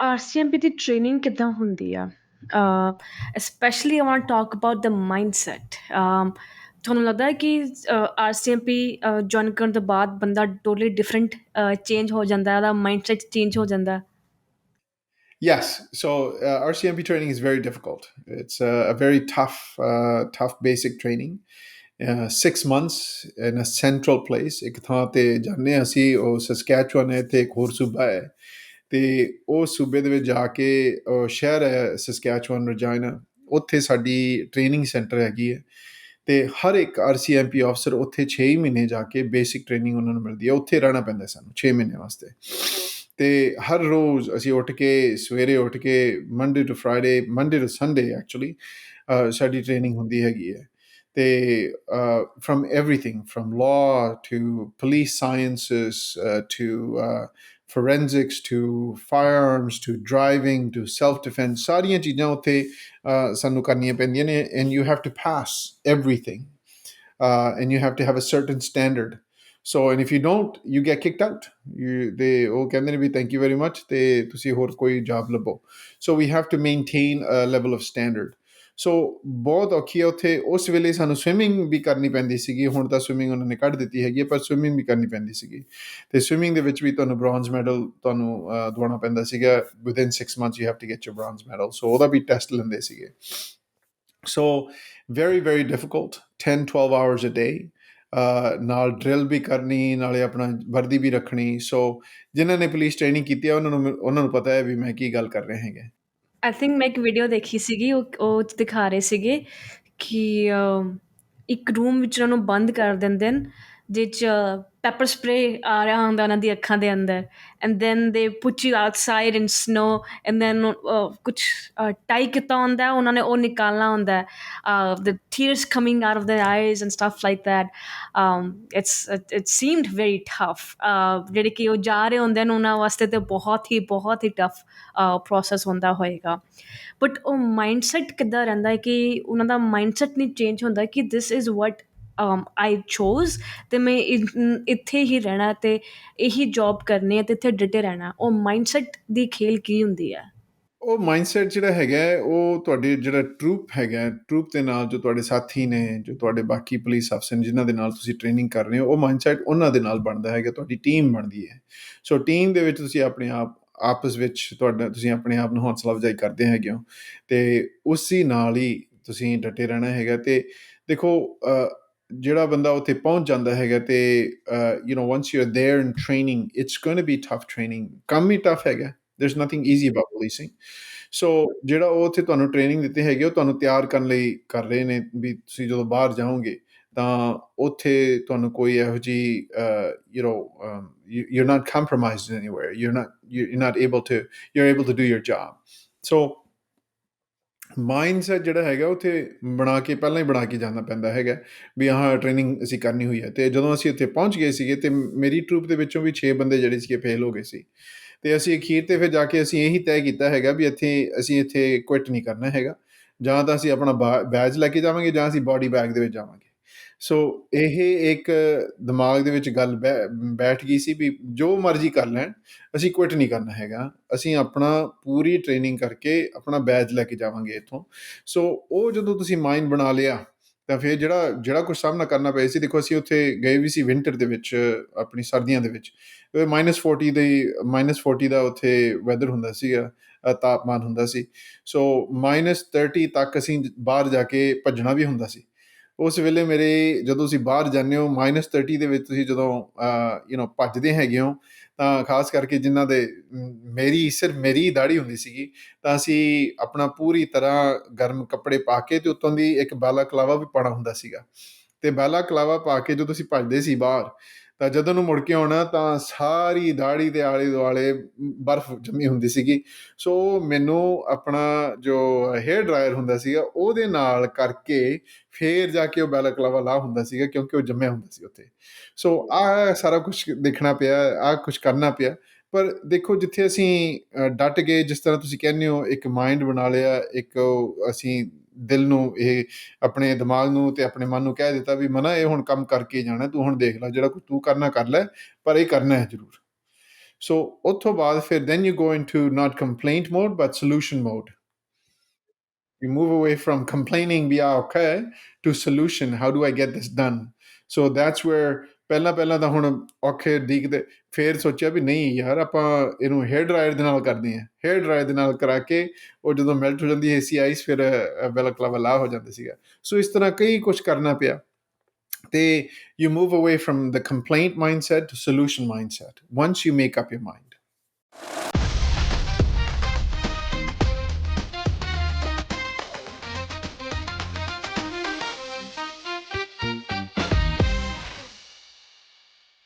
RCMP ਦੀ training ਕਿੱਦਾਂ ਹੁੰਦੀ ਆ specially I want talk about the mindset ਤੁਹਾਨੂੰ ਲੱਗਦਾ ਹੈ ਕਿ ਆਰਸੀਐਮਪੀ ਜੁਆਇਨ ਕਰਨ ਤੋਂ ਬਾਅਦ ਬੰਦਾ ਟੋਟਲੀ ਡਿਫਰੈਂਟ ਚੇਂਜ ਹੋ ਜਾਂਦਾ ਉਹਦਾ ਮਾਈਂਡਸੈਟ ਚੇਂਜ ਹੋ ਜਾਂਦਾ Yes, so uh, RCMP training is very difficult. It's a, a very tough, uh, tough basic training. Uh, six months in a central place. ਇੱਕ ਥਾਂ ਤੇ ਜਾਂਦੇ ਅਸੀਂ ਉਹ ਸਸਕੈਚੁਅਨ ਹੈ ਤੇ ਇੱਕ ਹੋਰ ਸੂਬਾ ਹੈ ਅਤੇ ਉਹ ਸੂਬੇ ਦੇ ਵਿੱਚ ਜਾ ਕੇ ਸ਼ਹਿਰ ਹੈ ਸਸਕੈਚੁਅਨ ਰਜਾਇਨਾ ਉੱਥੇ ਸਾਡੀ ਟ੍ਰੇਨਿੰਗ ਸੈਂਟਰ ਹੈਗੀ ਹੈ ਅਤੇ ਹਰ ਇੱਕ ਆਰਸੀਐਮਪੀ ਅਫਸਰ ਉੱਥੇ 6 ਮਹੀਨੇ ਜਾ ਕੇ ਬੇਸਿਕ ਟ੍ਰੇਨਿੰਗ ਉਹਨਾਂ ਨੂੰ ਮਿਲਦੀ ਹੈ। ਉੱਥੇ ਰਹਿਣਾ ਪੈਂਦਾ ਸਾਨੂੰ 6 ਮਹੀਨੇ ਵਾਸਤੇ। ਤੇ ਹਰ ਰੋਜ਼ ਅਸੀਂ ਉੱਠ ਕੇ, ਸਵੇਰੇ ਉੱਠ ਕੇ Monday to Friday Monday to Sunday actually ਸਾਡੀ ਟ੍ਰੇਨਿੰਗ ਹੁੰਦੀ ਹੈਗੀ ਹੈ। ਤੇ from everything from law to police sciences to forensics to firearms to driving to self defense ਸਾਰੀਆਂ ਚੀਜ਼ਾਂ ਉੱਥੇ ਸਾਨੂੰ ਕਰਨੀਆਂ ਪੈਂਦੀਆਂ ਨੇ and you have to pass everything uh, and you have to have a certain standard so and if you don't you get kicked out you they ਉਹ ਕਹਿੰਦੇ ਨੇ ਵੀ thank you very much ਤੇ ਤੁਸੀਂ ਹੋਰ ਕੋਈ ਜੌਬ ਲੱਭੋ so we have to maintain a level of standard ਸੋ ਬਹੁਤ ਔਖੀ ਹੈ ਉੱਥੇ। ਉਸ ਵੇਲੇ ਸਾਨੂੰ ਸਵਿਮਿੰਗ ਵੀ ਕਰਨੀ ਪੈਂਦੀ ਸੀਗੀ। ਹੁਣ ਤਾਂ ਸਵਿਮਿੰਗ ਉਹਨਾਂ ਨੇ ਕੱਢ ਦਿੱਤੀ ਹੈਗੀ ਪਰ ਸਵਿਮਿੰਗ ਵੀ ਕਰਨੀ ਪੈਂਦੀ ਸੀਗੀ। ਤੇ ਸਵਿਮਿੰਗ ਦੇ ਵਿੱਚ ਵੀ ਤੁਹਾਨੂੰ ਬ੍ਰੌਂਜ਼ ਮੈਡਲ ਤੁਹਾਨੂੰ ਦਵਾਉਣਾ ਪੈਂਦਾ ਸੀਗਾ। Within 6 months you have to get your bronze medal so ਉਹਦਾ ਵੀ ਟੈਸਟ ਲੈਂਦੇ ਸੀਗੇ। So very very difficult 10 12 hours a day ਨਾਲ ਡਰਿਲ ਵੀ ਕਰਨੀ, ਨਾਲੇ ਆਪਣਾ ਵਰਦੀ ਵੀ ਰੱਖਣੀ। ਸੋ ਜਿਨ੍ਹਾਂ ਨੇ ਪੁਲਿਸ ਟ੍ਰੇਨਿੰਗ ਕੀਤੀ ਹੈ, ਉਹਨਾਂ ਨੂੰ ਉਹਨਾਂ ਨੂੰ ਪਤਾ ਹੈ ਵੀ ਮੈਂ ਕੀ ਗੱਲ ਕਰ ਰਿਹਾ ਹੈਗੇ। ਆਈ ਥਿੰਕ ਮੈਂ ਇੱਕ ਵੀਡੀਓ ਦੇਖੀ ਸੀਗੀ, ਉਹ ਉਹ 'ਚ ਦਿਖਾ ਰਹੇ ਸੀਗੇ ਕਿ ਇੱਕ ਰੂਮ ਵਿੱਚ ਉਹਨਾਂ ਨੂੰ ਬੰਦ ਕਰ ਦਿੰਦੇ ਨੇ ਜਿਹ 'ਚ ਪੈਪਰ ਸਪਰੇ ਆ ਰਿਹਾ ਹੁੰਦਾ ਉਹਨਾਂ ਦੀ ਅੱਖਾਂ ਦੇ ਅੰਦਰ and then they put you outside in snow and then ਕੁਛ ਟਾਈ ਕੀਤਾ ਹੁੰਦਾ, ਉਹਨਾਂ ਨੇ ਉਹ ਨਿਕਾਲਣਾ ਹੁੰਦਾ the tears coming out of the eyes and stuff like that it's it seemed very tough ਜਿਹੜੇ ਕਿ ਉਹ ਜਾ ਰਹੇ ਹੁੰਦੇ ਨੇ ਉਹਨਾਂ ਵਾਸਤੇ ਤੇ ਬਹੁਤ ਹੀ ਬਹੁਤ ਹੀ ਟਫ ਪ੍ਰੋਸੈਸ ਹੁੰਦਾ ਹੋਏਗਾ। ਬਟ ਉਹ ਮਾਈਂਡਸੈਟ ਕਿੱਦਾਂ ਰਹਿੰਦਾ ਹੈ ਕਿ ਉਹਨਾਂ ਦਾ ਮਾਈਂਡਸੈਟ ਨਹੀਂ ਚੇਂਜ ਹੁੰਦਾ ਕਿ this is what Um, I chose ਤੇ ਮੈਂ ਇੱਥੇ ਹੀ ਰਹਿਣਾ ਅਤੇ ਇਹੀ ਜੌਬ ਕਰਨੀ ਹੈ ਤੇ ਇੱਥੇ ਡਟੇ ਰਹਿਣਾ। ਉਹ ਮਾਈਂਡਸੈਟ ਦੀ ਖੇਲ ਕੀ ਹੁੰਦੀ ਹੈ? ਉਹ ਮਾਈਂਡਸੈਟ ਜਿਹੜਾ ਹੈਗਾ ਉਹ ਤੁਹਾਡੇ ਜਿਹੜਾ ਟਰੂਪ ਹੈਗਾ ਟਰੂਪ ਦੇ ਨਾਲ ਜੋ ਤੁਹਾਡੇ ਸਾਥੀ ਨੇ, ਜੋ ਤੁਹਾਡੇ ਬਾਕੀ ਪੁਲਿਸ ਅਫਸਰ ਨੇ, ਜਿਨ੍ਹਾਂ ਦੇ ਨਾਲ ਤੁਸੀਂ ਟ੍ਰੇਨਿੰਗ ਕਰ ਰਹੇ ਹੋ, ਉਹ ਮਾਈਂਡਸੈਟ ਉਹਨਾਂ ਦੇ ਨਾਲ ਬਣਦਾ ਹੈਗਾ, ਤੁਹਾਡੀ ਟੀਮ ਬਣਦੀ ਹੈ। ਸੋ ਟੀਮ ਦੇ ਵਿੱਚ ਤੁਸੀਂ ਆਪਣੇ ਆਪ, ਆਪਸ ਵਿੱਚ ਤੁਹਾਡਾ, ਤੁਸੀਂ ਆਪਣੇ ਆਪ ਨੂੰ ਹੌਸਲਾ ਅਫਜ਼ਾਈ ਕਰਦੇ ਹੈਗੇ ਹੋ ਤੇ ਉਸੇ ਨਾਲ ਹੀ ਤੁਸੀਂ ਡਟੇ ਰਹਿਣਾ ਹੈਗਾ ਤੇ ਦੇਖੋ ਜਿਹੜਾ ਬੰਦਾ ਉੱਥੇ ਪਹੁੰਚ ਜਾਂਦਾ ਹੈਗਾ ਤੇ you know once you are there in training it's going to be tough training ਕੰਮ ਹੀ ਟਫ ਹੈਗਾ there is nothing easy about policing so ਜਿਹੜਾ ਉਹ ਉੱਥੇ ਤੁਹਾਨੂੰ ਟ੍ਰੇਨਿੰਗ ਦਿੱਤੀ ਹੈਗੀ ਉਹ ਤੁਹਾਨੂੰ ਤਿਆਰ ਕਰਨ ਲਈ ਕਰ ਰਹੇ ਨੇ ਵੀ ਤੁਸੀਂ ਜਦੋਂ ਬਾਹਰ ਜਾਓਗੇ ਤਾਂ ਉੱਥੇ ਤੁਹਾਨੂੰ ਕੋਈ ਇਹੋ ਜੀ you know you're not compromised anywhere you're not you're not able to you're able to do your job so mindset ਜਿਹੜਾ ਹੈਗਾ, ਉੱਥੇ ਬਣਾ ਕੇ, ਪਹਿਲਾਂ ਹੀ ਬਣਾ ਕੇ ਜਾਣਾ ਪੈਂਦਾ ਹੈਗਾ ਵੀ ਆਹ ਟ੍ਰੇਨਿੰਗ ਅਸੀਂ ਕਰਨੀ ਹੋਈ ਹੈ। ਤੇ ਜਦੋਂ ਅਸੀਂ ਉੱਥੇ ਪਹੁੰਚ ਗਏ ਸੀਗੇ, ਤੇ ਮੇਰੀ ਟਰੂਪ ਦੇ ਵਿੱਚੋਂ ਵੀ 6 ਬੰਦੇ ਜਿਹੜੇ ਸੀਗੇ ਫੇਲ ਹੋ ਗਏ ਸੀ। ਤੇ ਅਸੀਂ ਅਖੀਰ ਤੇ ਫਿਰ ਜਾ ਕੇ ਅਸੀਂ ਇਹੀ ਤੈਅ ਕੀਤਾ ਹੈਗਾ ਵੀ ਇੱਥੇ, ਅਸੀਂ ਇੱਥੇ ਕੁਇਟ ਨਹੀਂ ਕਰਨਾ ਹੈਗਾ। ਜਾਂ ਤਾਂ ਅਸੀਂ ਆਪਣਾ ਬੈਜ ਲੈ ਕੇ ਜਾਵਾਂਗੇ ਜਾਂ ਅਸੀਂ ਬਾਡੀ ਬੈਗ ਦੇ ਵਿੱਚ ਜਾਵਾਂਗੇ। ਸੋ ਇਹ ਇੱਕ ਦਿਮਾਗ ਦੇ ਵਿੱਚ ਗੱਲ ਬੈਠ ਗਈ ਸੀ ਵੀ ਜੋ ਮਰਜ਼ੀ ਕਰ ਲੈਣ, ਅਸੀਂ ਕੁਇਟ ਨਹੀਂ ਕਰਨਾ ਹੈਗਾ। ਅਸੀਂ ਆਪਣਾ ਪੂਰੀ ਟ੍ਰੇਨਿੰਗ ਕਰਕੇ ਆਪਣਾ ਬੈਜ ਲੈ ਕੇ ਜਾਵਾਂਗੇ ਇਥੋਂ। ਸੋ ਉਹ ਜਦੋਂ ਤੁਸੀਂ ਮਾਈਂਡ ਬਣਾ ਲਿਆ, ਤਾਂ ਫਿਰ ਜਿਹੜਾ ਜਿਹੜਾ ਕੁਝ ਸਾਹਮਣਾ ਕਰਨਾ ਪਿਆ ਸੀ, ਦੇਖੋ ਅਸੀਂ ਉੱਥੇ ਗਏ ਵੀ ਸੀ ਵਿੰਟਰ ਦੇ ਵਿੱਚ, ਆਪਣੀ ਸਰਦੀਆਂ ਦੇ ਵਿੱਚ। -40 ਦੇ -40 ਦਾ ਉੱਥੇ ਵੈਦਰ ਹੁੰਦਾ ਸੀਗਾ ਤਾਪਮਾਨ ਹੁੰਦਾ ਸੀ। ਸੋ -30 ਤੱਕ ਅਸੀਂ ਬਾਹਰ ਜਾ ਕੇ ਭੱਜਣਾ ਵੀ ਹੁੰਦਾ ਸੀ। ਉਸ ਵੇਲੇ ਮੇਰੇ ਜਦੋਂ ਤੁਸੀਂ ਬਾਹਰ ਜਾਂਦੇ ਹੋ -30 ਦੇ ਵਿੱਚ ਤੁਸੀਂ ਜਦੋਂ ਯੂ نو ਭੱਜਦੇ ਹੈਗੇ ਹੋ, ਤਾਂ ਖਾਸ ਕਰਕੇ ਜਿਨ੍ਹਾਂ ਦੇ ਮੇਰੀ, ਸਿਰਫ ਮੇਰੀ ਦਾੜੀ ਹੁੰਦੀ ਸੀਗੀ, ਤਾਂ ਅਸੀਂ ਆਪਣਾ ਪੂਰੀ ਤਰ੍ਹਾਂ ਗਰਮ ਕੱਪੜੇ ਪਾ ਕੇ ਤੇ ਉੱਤੋਂ ਦੀ ਇੱਕ ਬਾਲਾ ਕਲਾਵਾ ਵੀ ਪਾਣਾ ਹੁੰਦਾ ਸੀਗਾ। ਤੇ ਬਾਲਾ ਕਲਾਵਾ ਪਾ ਕੇ ਜਦੋਂ ਅਸੀਂ ਭੱਜਦੇ ਸੀ ਬਾਹਰ, ਤਾਂ ਜਦੋਂ ਨੂੰ ਮੁੜ ਕੇ ਆਉਣਾ ਤਾਂ ਸਾਰੀ ਦਾੜੀ ਦੇ ਆਲੇ ਦੁਆਲੇ ਬਰਫ਼ ਜੰਮੀ ਹੁੰਦੀ ਸੀਗੀ। ਸੋ ਮੈਨੂੰ ਆਪਣਾ ਜੋ ਹੇਅਰ ਡਰਾਇਰ ਹੁੰਦਾ ਸੀਗਾ, ਉਹਦੇ ਨਾਲ ਕਰਕੇ ਫੇਰ ਜਾ ਕੇ ਉਹ ਬੈਲਕਲਾਵਾ ਲਾ ਹੁੰਦਾ ਸੀਗਾ ਕਿਉਂਕਿ ਉਹ ਜੰਮਿਆ ਹੁੰਦਾ ਸੀ ਉੱਥੇ। ਸੋ ਆ ਸਾਰਾ ਕੁਝ ਦੇਖਣਾ ਪਿਆ ਆ ਕੁਝ ਕਰਨਾ ਪਿਆ। ਪਰ ਦੇਖੋ ਜਿੱਥੇ ਅਸੀਂ ਡਟ ਗਏ, ਜਿਸ ਤਰ੍ਹਾਂ ਤੁਸੀਂ ਕਹਿੰਦੇ ਹੋ, ਇੱਕ ਮਾਈਂਡ ਬਣਾ ਲਿਆ, ਇੱਕ ਅਸੀਂ ਦਿਲ ਨੂੰ ਇਹ ਆਪਣੇ ਦਿਮਾਗ ਨੂੰ ਤੇ ਆਪਣੇ ਮਨ ਨੂੰ ਕਹਿ ਦਿੱਤਾ ਵੀ ਮਨਾ ਇਹ ਹੁਣ ਕੰਮ ਕਰਕੇ ਜਾਣਾ ਤੂੰ ਹੁਣ ਦੇਖ ਲੈ ਜਿਹੜਾ ਕੁਝ ਤੂੰ ਕਰਨਾ ਕਰ ਲੈ ਪਰ ਇਹ ਕਰਨਾ ਹੈ ਜ਼ਰੂਰ ਸੋ ਉਥੋਂ ਬਾਅਦ ਫਿਰ then you go into not complaint mode but solution mode you move away from complaining via okay to solution how do i get this done so that's where ਪਹਿਲਾਂ ਪਹਿਲਾਂ ਤਾਂ ਹੁਣ ਔਖੇ ਡੀਕਦੇ ਫੇਰ ਸੋਚਿਆ ਵੀ ਨਹੀਂ ਯਾਰ ਆਪਾਂ ਇਹਨੂੰ ਹੇਅਰ ਡਰਾਇਰ ਦੇ ਨਾਲ ਕਰਦੇ ਹਾਂ। ਹੇਅਰ ਡਰਾਇਰ ਦੇ ਨਾਲ ਕਰਾ ਕੇ ਉਹ ਜਦੋਂ ਮੈਲਟ ਹੋ ਜਾਂਦੀ ਹੈ ਸੀ ਆਈਸ ਫਿਰ ਬਿਲਕੁਲ ਵਲਾ ਹੋ ਜਾਂਦਾ ਸੀਗਾ। ਸੋ ਇਸ ਤਰ੍ਹਾਂ ਕਈ ਕੁਝ ਕਰਨਾ ਪਿਆ। ਤੇ you move away from the complaint mindset to solution mindset once you make up your mind